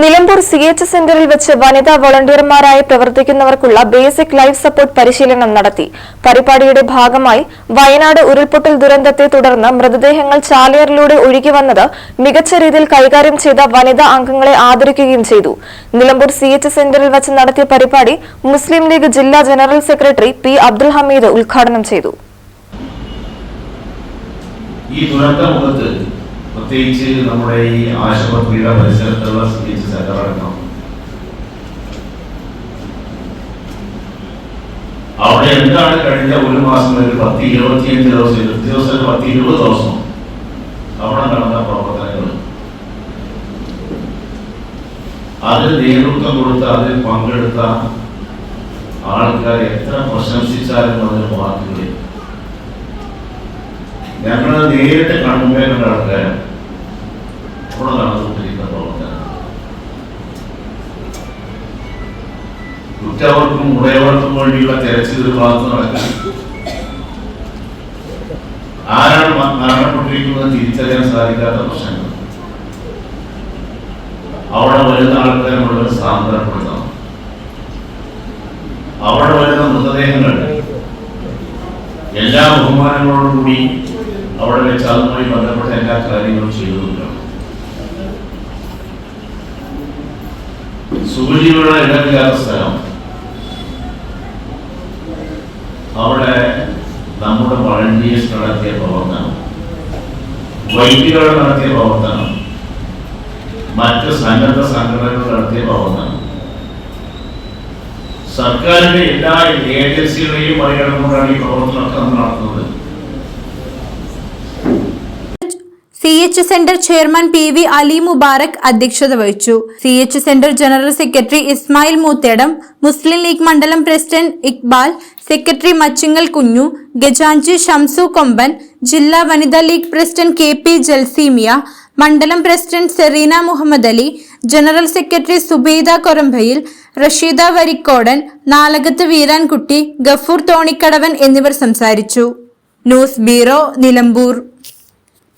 Nilambur C H സെന്ററിൽ വെച്ച് വനിതാ വോളണ്ടിയർമാരായി പ്രവർത്തിക്കുന്നവർക്കുള്ള ബേസിക് ലൈഫ് സപ്പോർട്ട് പരിശീലനം നടത്തി. പരിപാടിയുടെ ഭാഗമായി വയനാട് ഉരുൾപൊട്ടൽ ദുരന്തത്തെ തുടർന്ന് മൃതദേഹങ്ങൾ ചാലിയറിലൂടെ ഒഴുകി വന്നത് മികച്ച രീതിയിൽ കൈകാര്യം ചെയ്ത വനിതാ അംഗങ്ങളെ ആദരിക്കുകയും ചെയ്തു. നിലമ്പൂർ സി എച്ച് സെന്ററിൽ വെച്ച് നടത്തിയ പരിപാടി മുസ്ലിം ലീഗ് ജില്ലാ general secretary P Abdul Hameed ഉദ്ഘാടനം ചെയ്തു. ഈ ദുരന്ത മുഖത്ത് പ്രത്യേകിച്ച് നമ്മുടെ ഈ ആശുപത്രിയുടെ പരിസരത്തുള്ള സി എച്ച് സെന്റർ അടക്കം. അവിടെ എന്താണ് കഴിഞ്ഞ ഒരു മാസം ഒരു പത്ത് ഇരുപത്തിയഞ്ച് ദിവസം ഇരുപത്തി ദിവസം പത്ത് ഇരുപത് ദിവസം അവിടെ നടന്ന പ്രവർത്തനങ്ങൾ. അതിൽ നേതൃത്വം കൊടുത്ത അതിൽ പങ്കെടുത്ത ആൾക്കാർ എത്ര പ്രശംസിച്ചാലും അതിന് വാക്കുകളില്ല ഞങ്ങൾ നേരിട്ട് കണ്ടുപോയ കണ്ട ആൾക്കാരാണ് അവിടെ നടന്നുകൊണ്ടിരിക്കുന്ന പ്രവർത്തനം കുറ്റവർക്കും ഉടയവർക്കും വേണ്ടിയുള്ള തെരച്ചിൽ ഒരു ഭാഗത്ത് നടക്കും ആരാണ് മരണപ്പെട്ടിരിക്കുന്നത് തിരിച്ചറിയാൻ സാധിക്കാത്ത പ്രശ്നങ്ങൾ അവിടെ വരുന്ന ആൾക്കാരെ മുഴുവൻ സാന്ത്വനപ്പെടുത്തണം അവിടെ വരുന്ന മൃതദേഹങ്ങൾ എല്ലാ ബഹുമാനങ്ങളോടും കൂടി അവിടെ വെച്ച് അതുമായി ബന്ധപ്പെട്ട എല്ലാ കാര്യങ്ങളും ചെയ്തു കൊടുക്കണം സൂചിയുള്ള ഇടമില്ലാത്ത സ്ഥലം? അവിടെ നമ്മുടെ വളണ്ടിയേഴ്സ് നടത്തിയ പ്രവർത്തനം. വൈദ്യുകൾ നടത്തിയ പ്രവർത്തനം. മറ്റ് സന്നദ്ധ സംഘടനകൾ നടത്തിയ പ്രവർത്തനം. സർക്കാരിന്റെ എല്ലാ ഏജൻസികളെയും മറികടന്നുകൊണ്ടാണ് ഈ പ്രവർത്തനമൊക്കെ നടത്തുന്നത്. C H centre chairman P V Ali Mubarak അധ്യക്ഷത വഹിച്ചു. C H centre general secretary Ismail Moothedam Muslim League മണ്ഡലം പ്രസിഡന്റ് ഇക്ബാൽ സെക്രട്ടറി മച്ചിങ്ങൽ കുഞ്ഞു ഗജാഞ്ചി ഷംസു കൊമ്പൻ ജില്ലാ വനിതാ League president K P Jalsimiya മണ്ഡലം president Sereena Muhammad Ali general secretary Subaida Korambayil Rasheeda Varikkodan Nalakath Veerankutty Gafoor Thonikkadavan എന്നിവർ സംസാരിച്ചു. News bureau Nilambur.